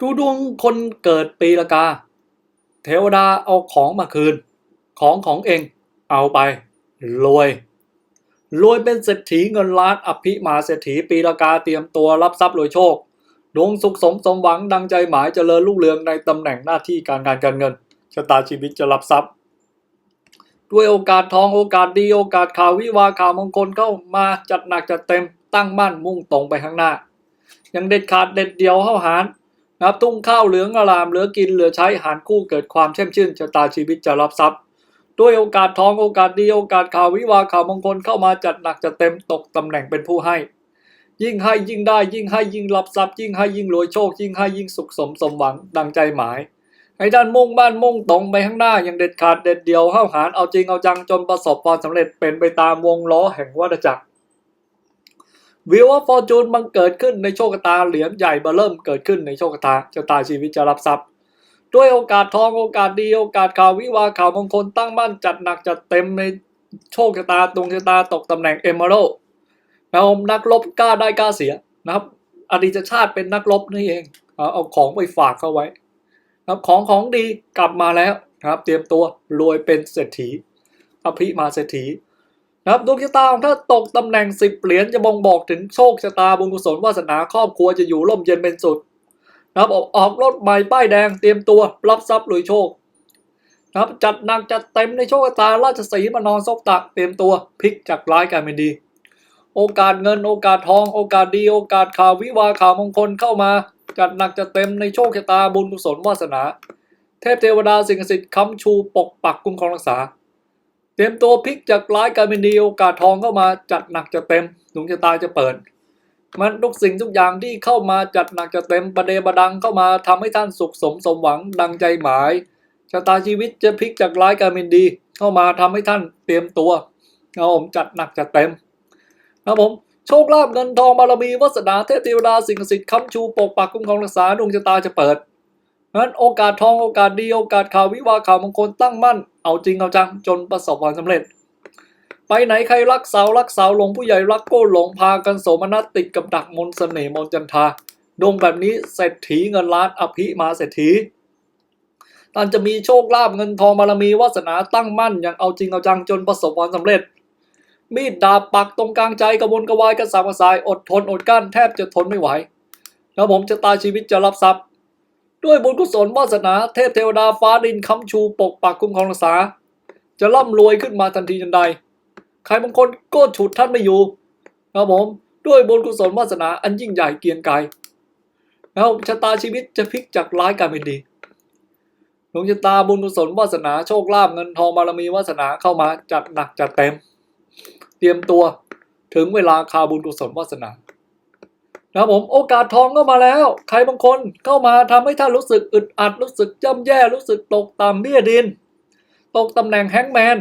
ดูดวงคนเกิดปีละกา เทวดาเอาของมาคืน ของของเอง เอาไป รวย รวยเป็นเศรษฐีเงินล้านอภิมาเศรษฐีปีละกาเตรียมตัวรับทรัพย์รวยโชค ดวงสุขสมสมหวังดังใจหมายเจริญรุ่งเรืองในตำแหน่งหน้าที่การงานการเงินชะตาชีวิตจะรับทรัพย์ ด้วยโอกาสทองโอกาสดีโอกาสข่าววิวาข่าวมงคลเข้ามาจัดหนักจัดเต็มตั้งมั่นมุ่งตรงไปข้างหน้า ยังเด็ดขาดเด็ดเดียวเข้าหาร นับทุ่งข้าวเหลืองอลามเหลือกินเหลือใช้หารคู่เกิดความแช่มชื่นชะตาชีวิตจะรับทรัพย์ ด้วยโอกาสทองโอกาสดีโอกาสข่าววิวาข่าวมงคลเข้ามาจัดหนักจัดเต็มตกตำแหน่งเป็นผู้ให้ ยิ่งให้ยิ่งได้ยิ่งให้ยิ่งรับทรัพย์ ยิ่งให้ยิ่งรวยโชค ยิ่งให้ยิ่งสุขสมสมหวังดังใจหมายให้ด้านมุ่งบ้านมุ่งตรงไปข้างหน้าอย่างเด็ดขาดเด็ดเดียวเข้าหารเอาจริงเอาจังจนประสบความสำเร็จเป็นไปตามวงล้อแห่งวัฏจักร วิวว่าฟอร์จูนบังเกิดขึ้นในโชคชะตาเหรียญใหญ่มาเริ่มเกิดขึ้นในโชคชะตาชะตาชีวิตจะรับทรัพย์ด้วยโอกาสทองโอกาสดีโอกาสข่าววิวาข่าวมงคลตั้งมั่นจัดหนักจัดเต็มในโชคชะตาดวงชะตาตกตำแหน่งเอมเมอรัลนะครับนักรบกล้าได้กล้าเสียนะครับ อดีตชาติเป็นนักรบนี่เองเอาของไปฝากเขาไว้นะครับของของดีกลับมาแล้วนะครับ เตรียมตัวรวยเป็นเศรษฐีอภิมาเศรษฐี นะครับดวงชะตาของถ้าตกตำแหน่งสิบเหรียญจะบ่งบอกถึงโชคชะตาบุญกุศลวาสนาครอบครัวจะอยู่ร่มเย็นเป็นสุดนะครับออกออกรถใหม่ป้ายแดงเตรียมตัวรับทรัพย์รวยโชคนะครับจัดหนักจัดเต็มในโชคชะตาราชสีมานอนซบตักเตรียมตัวพลิกจากร้ายกลายเป็นดี โอกาสเงินโอกาสทอง โอกาสดีโอกาสข่าววิวาข่าวมงคลเข้ามา จัดหนักจัดเต็มในโชคชะตาบุญกุศลวาสนา เทพเทวดาสิ่งศักดิ์สิทธิ์ค้ำชูปกปักคุ้มครองรักษา เตรียมตัวพลิกจากร้ายกลายเป็นดีโอกาสทองเข้ามาจัดหนักจัดเต็มดวงชะตาจะเปิด มันทุกสิ่งทุกอย่างที่เข้ามาจัดหนักจัดเต็มประเดประดังเข้ามาทำให้ท่านสุขสมสมหวังดังใจหมายชะตาชีวิตจะพลิกจากร้ายกลายเป็นดี เข้ามาทำให้ท่านเตรียมตัวเอาผมจัดหนักจัดเต็มนะผมโชคลาภเงินทองบารมีวาสนาเทพเทวดาสิ่งศักดิ์สิทธิ์ค้ำชูปกปักคุ้มครองรักษาดวงชะตาจะเปิด นั้นโอกาสทองโอกาสดีโอกาสข่าววิวาข่าวมงคลตั้งมั่น เอาจริงเอาจังจนประสบความสำเร็จ ไปไหนใครรักสาวรักสาวหลงผู้ใหญ่รักโก้หลงพากันโสมนัสติดกับดักมนต์เสน่ห์มนจันทาดวงแบบนี้เศรษฐีเงินล้านอภิมาเศรษฐีท่านจะมีโชคลาภเงินทองบารมีวาสนาตั้งมั่นอย่างเอาจริงเอาจังจนประสบความสำเร็จ มีดดาบปักตรงกลางใจกระวนกระวายกระสับกระส่ายอดทนอดกลั้นแทบจะทนไม่ไหวแล้วผมจะตายชีวิตจะรับทรัพย์ ด้วยบุญกุศลวาสนา เทพเทวดาฟ้าดินคำชูปกปักคุ้มครองรักษา จะร่ำรวยขึ้นมาทันทีทันใด ใครบางคนก็ฉุดท่านไม่อยู่นะครับผมด้วยบุญกุศลวาสนาอันยิ่งใหญ่เกียงไกรแล้วชะตาชีวิตจะพลิกจากร้ายกลายเป็นดีดวงชะตาบุญกุศลวาสนาโชคลาภเงินทองบารมีวาสนาเข้ามาจัดหนักจัดเต็ม เตรียมตัวถึงเวลาคาบุญกุศลวาสนา ครับผมโอกาสทองก็มาแล้ว ใครบางคนเข้ามาทำให้ท่านรู้สึกอึดอัดรู้สึกย่ำแย่รู้สึกตกต่ำเบี้ยดิน ตกตำแหน่งแฮงแมน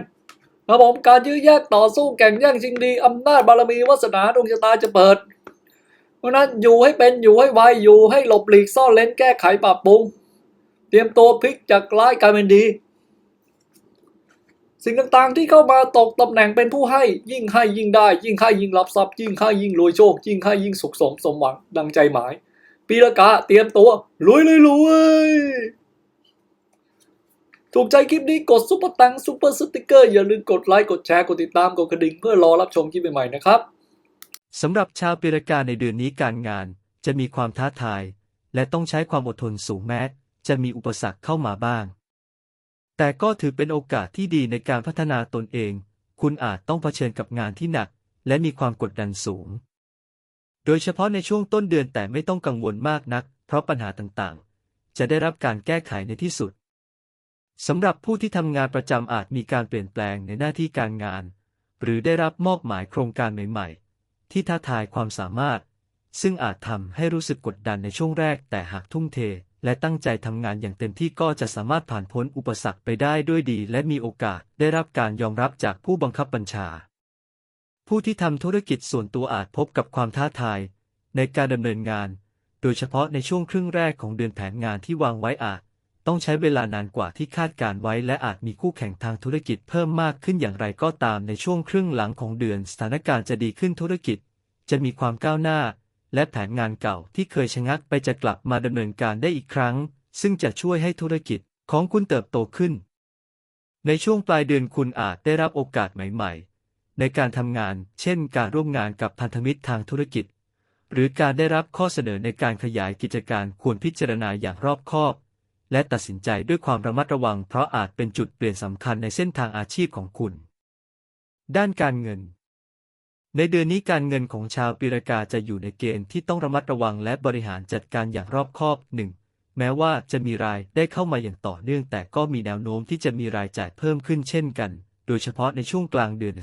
ครับผมการยื้อแยกต่อสู้แข่งแย่งชิงดีอำนาจบารมีวาสนาดวงชะตาจะเปิด เพราะนั้นอยู่ให้เป็นอยู่ให้ไวอยู่ให้หลบหลีกซ่อนเล้นแก้ไขปรับปรุง เตรียมตัวพลิกจากร้ายกลายเป็นดี สิ่งต่างๆที่เข้ามาตกตำแหน่งเป็นผู้ให้ ยิ่งให้ยิ่งได้ ยิ่งให้ยิ่งรับทรัพย์ ยิ่งให้ยิ่งรวยโชค ยิ่งให้ยิ่งสุขสมสมหวังดังใจหมาย ปีละกาเตรียมตัวรวยเลยรวยถูกใจคลิปนี้กดซุปเปอร์ตังซุปเปอร์สติกเกอร์อย่าลืมกดไลค์กดแชร์กดติดตามกดกระดิ่งเพื่อรอรับชมคลิปใหม่ๆนะครับสำหรับชาวปีรากาในเดือนนี้การงานจะมีความท้าทาย และต้องใช้ความอดทนสูงแม้ จะมีอุปสรรคเข้ามาบ้าง แต่ก็ถือเป็นโอกาสที่ดีในการพัฒนาตนเอง คุณอาจต้องเผชิญกับงานที่หนัก และมีความกดดันสูง โดยเฉพาะในช่วงต้นเดือนแต่ไม่ต้องกังวลมากนัก เพราะปัญหาต่างๆ จะได้รับการแก้ไขในที่สุดสำหรับผู้ที่ทำงานประจำอาจมีการเปลี่ยนแปลงในหน้าที่การงาน หรือได้รับมอบหมายโครงการใหม่ๆ ที่ท้าทายความสามารถ ซึ่งอาจทำให้รู้สึกกดดันในช่วงแรกแต่หากทุ่มเท และตั้งใจทำงานอย่างเต็มที่ก็จะสามารถผ่านพ้นอุปสรรคไปได้ด้วยดี และมีโอกาสได้รับการยอมรับจากผู้บังคับบัญชา ผู้ที่ทำธุรกิจส่วนตัวอาจพบกับความท้าทาย ในการดำเนินงาน โดยเฉพาะในช่วงครึ่งแรกของเดือนแผนงานที่วางไว้อาจ ต้องใช้เวลานานกว่าที่คาดการไว้ และอาจมีคู่แข่งทางธุรกิจเพิ่มมากขึ้นอย่างไรก็ตามในช่วงครึ่งหลังของเดือนสถานการณ์จะดีขึ้นธุรกิจ จะมีความก้าวหน้า และแผนงานเก่าที่เคยชะงักไปจะกลับมาดำเนินการได้อีกครั้ง ซึ่งจะช่วยให้ธุรกิจของคุณเติบโตขึ้น ในช่วงปลายเดือนคุณอาจได้รับโอกาสใหม่ ๆ ในการทำงาน เช่น การร่วมงานกับพันธมิตรทางธุรกิจ หรือการได้รับข้อเสนอในการขยายกิจการควรพิจารณาอย่างรอบคอบ และตัดสินใจด้วยความระมัดระวัง เพราะอาจเป็นจุดเปลี่ยนสำคัญในเส้นทางอาชีพของคุณ ด้านการเงิน ในเดือนนี้การเงินของชาวปีรากาจะอยู่ในเกณฑ์ที่ต้องระมัดระวังและบริหารจัดการอย่างรอบคอบหนึ่งแม้ว่าจะมีรายได้เข้ามาอย่างต่อเนื่อง แต่ก็มีแนวโน้มที่จะมีรายจ่ายเพิ่มขึ้นเช่นกัน โดยเฉพาะในช่วงกลางเดือน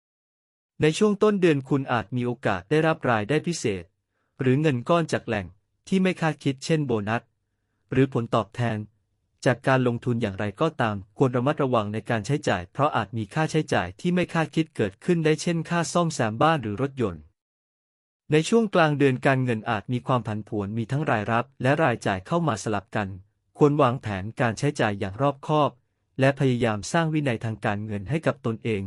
3 ในช่วงต้นเดือนคุณอาจมีโอกาสได้รับรายได้พิเศษ หรือเงินก้อนจากแหล่งที่ไม่คาดคิดเช่นโบนัส หรือผลตอบแทน จากการลงทุนอย่างไรก็ตาม ควรระมัดระวังในการใช้จ่าย เพราะอาจมีค่าใช้จ่ายที่ไม่คาดคิดเกิดขึ้นได้เช่นค่าซ่อมแซมบ้านหรือรถยนต์ ในช่วงกลางเดือนการเงินอาจมีความผันผวนมีทั้งรายรับ และรายจ่ายเข้ามาสลับกัน ควรวางแผนการใช้จ่ายอย่างรอบคอบ และพยายามสร้างวินัยทางการเงินให้กับตนเอง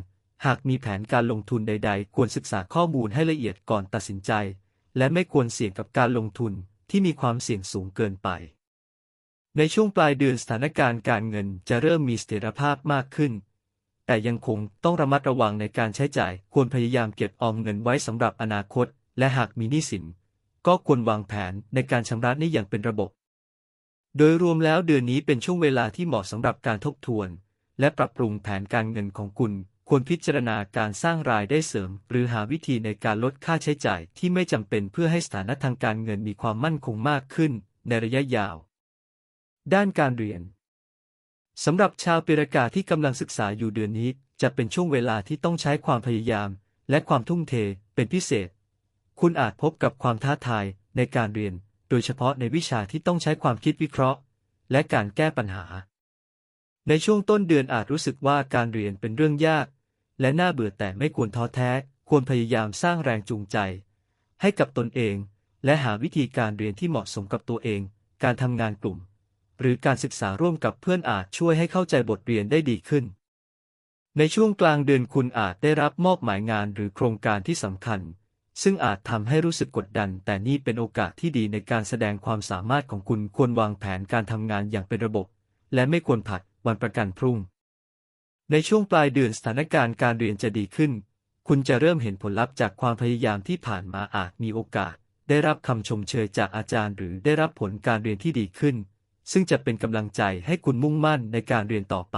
หากมีแผนการลงทุนใด ๆ ควรศึกษาข้อมูลให้ละเอียดก่อนตัดสินใจ และไม่ควรเสี่ยงกับการลงทุนที่มีความเสี่ยงสูงเกินไป ในช่วงปลายเดือนสถานการณ์การเงินจะเริ่มมีเสถียรภาพมากขึ้น แต่ยังคงต้องระมัดระวังในการใช้จ่าย ควรพยายามเก็บออมเงินไว้สำหรับอนาคต และหากมีหนี้สิน ก็ควรวางแผนในการชำระหนี้อย่างเป็นระบบ โดยรวมแล้วเดือนนี้เป็นช่วงเวลาที่เหมาะสำหรับการทบทวน และปรับปรุงแผนการเงินของคุณ ควรพิจารณาการสร้างรายได้เสริม หรือหาวิธีในการลดค่าใช้จ่ายที่ไม่จำเป็นเพื่อให้สถานะทางการเงินมีความมั่นคงมากขึ้น ในระยะยาว ด้านการเรียนสำหรับชาวปีรากาที่กำลังศึกษาอยู่เดือนนี้ จะเป็นช่วงเวลาที่ต้องใช้ความพยายาม และความทุ่มเทเป็นพิเศษ คุณอาจพบกับความท้าทายในการเรียน โดยเฉพาะในวิชาที่ต้องใช้ความคิดวิเคราะห์ และการแก้ปัญหา ในช่วงต้นเดือนอาจรู้สึกว่าการเรียนเป็นเรื่องยาก และน่าเบื่อแต่ไม่ควรท้อแท้ ควรพยายามสร้างแรงจูงใจ ให้กับตนเอง และหาวิธีการเรียนที่เหมาะสมกับตัวเอง การทำงานกลุ่ม หรือการศึกษาร่วมกับเพื่อนอาจช่วยให้เข้าใจบทเรียนได้ดีขึ้น ในช่วงกลางเดือนคุณอาจได้รับมอบหมายงานหรือโครงการที่สำคัญ ซึ่งอาจทำให้รู้สึกกดดัน แต่นี่เป็นโอกาสที่ดีในการแสดงความสามารถของคุณควรวางแผนการทำงานอย่างเป็นระบบ และไม่ควรผัดวันประกันพรุ่ง ในช่วงปลายเดือนสถานการณ์การเรียนจะดีขึ้น คุณจะเริ่มเห็นผลลัพธ์จากความพยายามที่ผ่านมาอาจมีโอกาส ได้รับคำชมเชยจากอาจารย์ หรือได้รับผลการเรียนที่ดีขึ้น ซึ่งจะเป็นกำลังใจให้คุณมุ่งมั่นในการเรียนต่อไป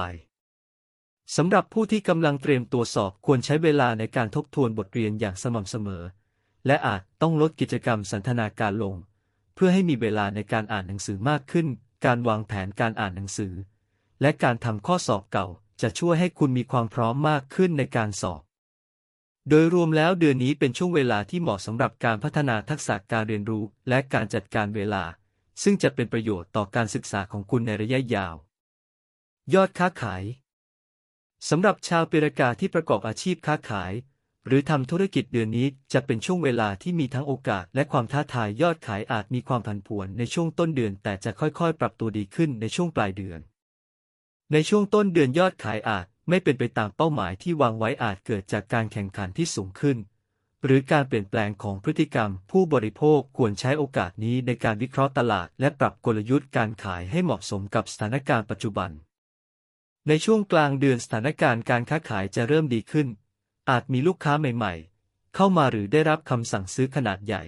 สำหรับผู้ที่กำลังเตรียมตัวสอบควรใช้เวลาในการทบทวนบทเรียนอย่างสม่ำเสมอ และอาจต้องลดกิจกรรมสันทนาการลง เพื่อให้มีเวลาในการอ่านหนังสือมากขึ้น การวางแผนการอ่านหนังสือ และการทำข้อสอบเก่าจะช่วยให้คุณมีความพร้อมมากขึ้นในการสอบ โดยรวมแล้วเดือนนี้เป็นช่วงเวลาที่เหมาะสำหรับการพัฒนาทักษะการเรียนรู้ และการจัดการเวลา ซึ่งจะเป็นประโยชน์ต่อการศึกษาของคุณในระยะยาว ยอดค้าขายสำหรับชาวปีรากาที่ประกอบอาชีพค้าขาย หรือทำธุรกิจเดือนนี้จะเป็นช่วงเวลาที่มีทั้งโอกาสและความท้าทายยอดขายอาจมีความผันผวนในช่วงต้นเดือน แต่จะค่อยๆ ปรับตัวดีขึ้นในช่วงปลายเดือน ในช่วงต้นเดือนยอดขายอาจไม่เป็นไปตามเป้าหมายที่วางไว้อาจเกิดจากการแข่งขันที่สูงขึ้น หรือการเปลี่ยนแปลงของพฤติกรรม ผู้บริโภคควรใช้โอกาสนี้ในการวิเคราะห์ตลาด และปรับกลยุทธ์การขายให้เหมาะสมกับสถานการณ์ปัจจุบัน ในช่วงกลางเดือนสถานการณ์การค้าขายจะเริ่มดีขึ้น อาจมีลูกค้าใหม่ ๆ เข้ามาหรือได้รับคำสั่งซื้อขนาดใหญ่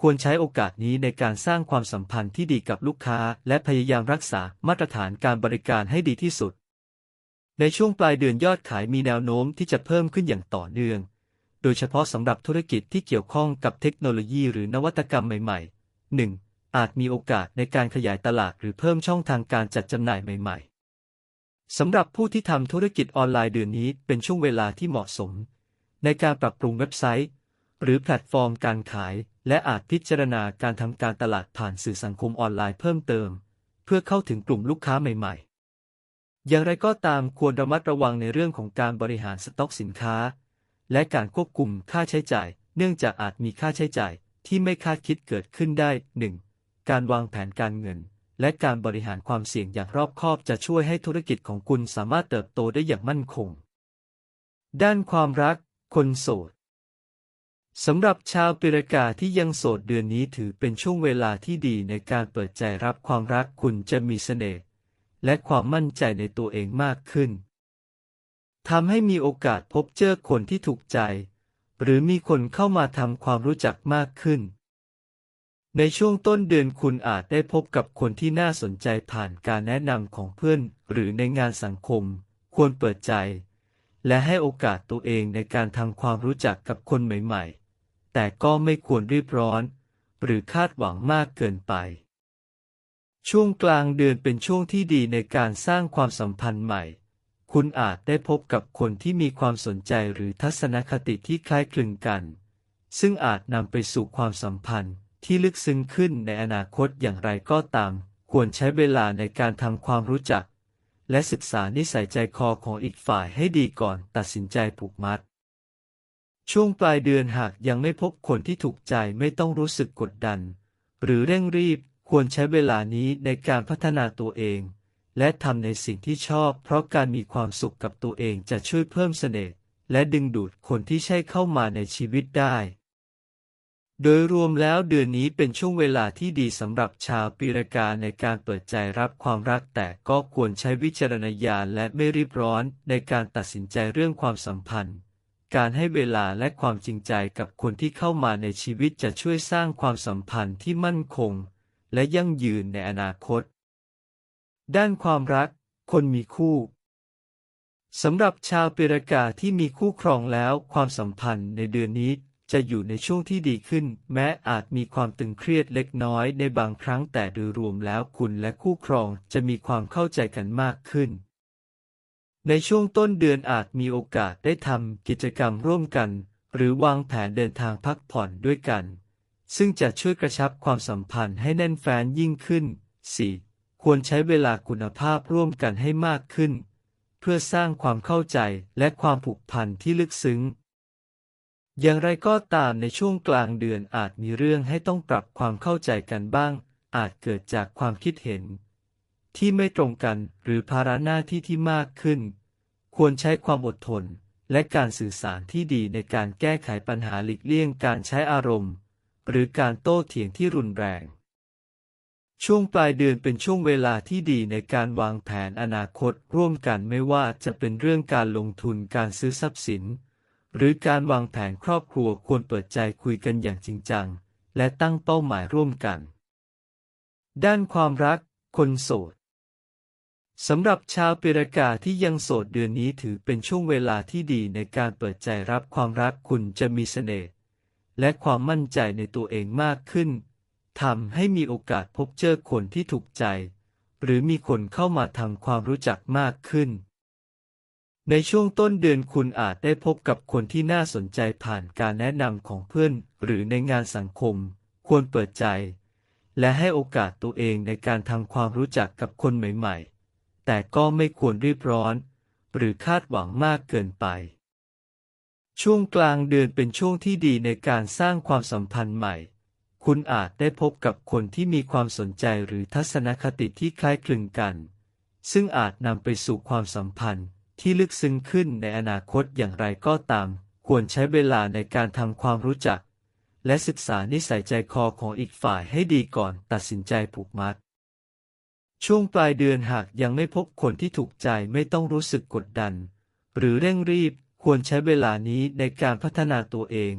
ควรใช้โอกาสนี้ในการสร้างความสัมพันธ์ที่ดีกับลูกค้า และพยายามรักษามาตรฐานการบริการให้ดีที่สุด ในช่วงปลายเดือนยอดขายมีแนวโน้มที่จะเพิ่มขึ้นอย่างต่อเนื่อง โดยเฉพาะสำหรับธุรกิจที่เกี่ยวข้องกับเทคโนโลยีหรือนวัตกรรมใหม่ๆ 1. อาจมีโอกาสในการขยายตลาดหรือเพิ่มช่องทางการจัดจำหน่ายใหม่ๆ สำหรับผู้ที่ทำธุรกิจออนไลน์เดือนนี้เป็นช่วงเวลาที่เหมาะสม ในการปรับปรุงเว็บไซต์ หรือแพลตฟอร์มการขาย และอาจพิจารณาการทำการตลาดผ่านสื่อสังคมออนไลน์เพิ่มเติม เพื่อเข้าถึงกลุ่มลูกค้าใหม่ๆ อย่างไรก็ตามควรระมัดระวังในเรื่องของการบริหารสต็อกสินค้า และการควบคุมค่าใช้จ่าย เนื่องจากอาจมีค่าใช้จ่ายที่ไม่คาดคิดเกิดขึ้นได้ 1. การวางแผนการเงิน และการบริหารความเสี่ยงอย่างรอบคอบจะช่วยให้ธุรกิจของคุณสามารถเติบโตได้อย่างมั่นคง ด้านความรัก คนโสดสำหรับชาวปีรกาที่ยังโสดเดือนนี้ถือเป็นช่วงเวลาที่ดีในการเปิดใจรับความรักคุณจะมีเสน่ห์และความมั่นใจในตัวเองมากขึ้น ทำให้มีโอกาสพบเจอคนที่ถูกใจ หรือมีคนเข้ามาทำความรู้จักมากขึ้น ในช่วงต้นเดือนคุณอาจได้พบกับคนที่น่าสนใจผ่านการแนะนำของเพื่อน หรือในงานสังคม ควรเปิดใจ และให้โอกาสตัวเองในการทำความรู้จักกับคนใหม่ๆ แต่ก็ไม่ควรรีบร้อน หรือคาดหวังมากเกินไป ช่วงกลางเดือนเป็นช่วงที่ดีในการสร้างความสัมพันธ์ใหม่ คุณอาจได้พบกับคนที่มีความสนใจหรือทัศนคติที่คล้ายคลึงกัน ซึ่งอาจนำไปสู่ความสัมพันธ์ที่ลึกซึ้งขึ้นในอนาคตอย่างไรก็ตาม ควรใช้เวลาในการทำความรู้จัก และศึกษานิสัยใจคอของอีกฝ่ายให้ดีก่อนตัดสินใจผูกมัด ช่วงปลายเดือนหากยังไม่พบคนที่ถูกใจไม่ต้องรู้สึกกดดัน หรือเร่งรีบควรใช้เวลานี้ในการพัฒนาตัวเอง และทำในสิ่งที่ชอบ เพราะการมีความสุขกับตัวเองจะช่วยเพิ่มเสน่ห์และดึงดูดคนที่ใช่เข้ามาในชีวิตได้ โดยรวมแล้วเดือนนี้เป็นช่วงเวลาที่ดีสำหรับชาวปีรากาในการเปิดใจรับความรักแต่ก็ควรใช้วิจารณญาณและไม่รีบร้อนในการตัดสินใจเรื่องความสัมพันธ์ การให้เวลาและความจริงใจกับคนที่เข้ามาในชีวิตจะช่วยสร้างความสัมพันธ์ที่มั่นคง และยั่งยืนในอนาคต ด้านความรัก คนมีคู่สำหรับชาวเปรากาที่มีคู่ครองแล้วความสัมพันธ์ในเดือนนี้จะอยู่ในช่วงที่ดีขึ้น แม้อาจมีความตึงเครียดเล็กน้อยในบางครั้งแต่โดยรวมแล้วคุณและคู่ครองจะมีความเข้าใจกันมากขึ้น ในช่วงต้นเดือนอาจมีโอกาสได้ทำกิจกรรมร่วมกัน หรือวางแผนเดินทางพักผ่อนด้วยกัน ซึ่งจะช่วยกระชับความสัมพันธ์ให้แน่นแฟ้นยิ่งขึ้น 4. ควรใช้เวลาคุณภาพร่วมกันให้มากขึ้น เพื่อสร้างความเข้าใจและความผูกพันที่ลึกซึ้ง อย่างไรก็ตามในช่วงกลางเดือนอาจมีเรื่องให้ต้องปรับความเข้าใจกันบ้าง อาจเกิดจากความคิดเห็น ที่ไม่ตรงกันหรือภาระหน้าที่ที่มากขึ้น ควรใช้ความอดทน และการสื่อสารที่ดีในการแก้ไขปัญหาหลีกเลี่ยงการใช้อารมณ์ หรือการโต้เถียงที่รุนแรง ช่วงปลายเดือนเป็นช่วงเวลาที่ดีในการวางแผนอนาคตร่วมกันไม่ว่าจะเป็นเรื่องการลงทุนการซื้อทรัพย์สิน หรือการวางแผนครอบครัวควรเปิดใจคุยกันอย่างจริงจัง และตั้งเป้าหมายร่วมกัน ด้านความรัก คนโสดสำหรับชาวปีรกาที่ยังโสดเดือนนี้ถือเป็นช่วงเวลาที่ดีในการเปิดใจรับความรักคุณจะมีเสน่ห์และความมั่นใจในตัวเองมากขึ้น ทำให้มีโอกาสพบเจอคนที่ถูกใจ หรือมีคนเข้ามาทำความรู้จักมากขึ้น ในช่วงต้นเดือนคุณอาจได้พบกับคนที่น่าสนใจผ่านการแนะนำของเพื่อน หรือในงานสังคม ควรเปิดใจ และให้โอกาสตัวเองในการทำความรู้จักกับคนใหม่ๆ แต่ก็ไม่ควรรีบร้อน หรือคาดหวังมากเกินไปช่วงกลางเดือนเป็นช่วงที่ดีในการสร้างความสัมพันธ์ใหม่ คุณอาจได้พบกับคนที่มีความสนใจหรือทัศนคติที่คล้ายคลึงกัน ซึ่งอาจนำไปสู่ความสัมพันธ์ที่ลึกซึ้งขึ้นในอนาคตอย่างไรก็ตาม ควรใช้เวลาในการทำความรู้จัก และศึกษานิสัยใจคอของอีกฝ่ายให้ดีก่อนตัดสินใจผูกมัด ช่วงปลายเดือนหากยังไม่พบคนที่ถูกใจไม่ต้องรู้สึกกดดัน หรือเร่งรีบควรใช้เวลานี้ในการพัฒนาตัวเอง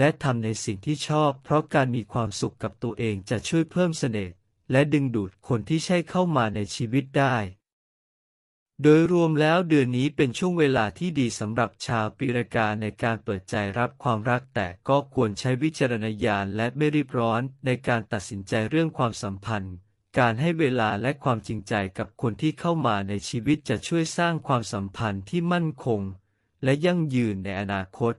และทำในสิ่งที่ชอบ เพราะการมีความสุขกับตัวเองจะช่วยเพิ่มเสน่ห์และดึงดูดคนที่ใช่เข้ามาในชีวิตได้ โดยรวมแล้วเดือนนี้เป็นช่วงเวลาที่ดีสำหรับชาวปีรากาในการเปิดใจรับความรักแต่ก็ควรใช้วิจารณญาณและไม่รีบร้อนในการตัดสินใจเรื่องความสัมพันธ์ การให้เวลาและความจริงใจกับคนที่เข้ามาในชีวิตจะช่วยสร้างความสัมพันธ์ที่มั่นคง และยั่งยืนในอนาคต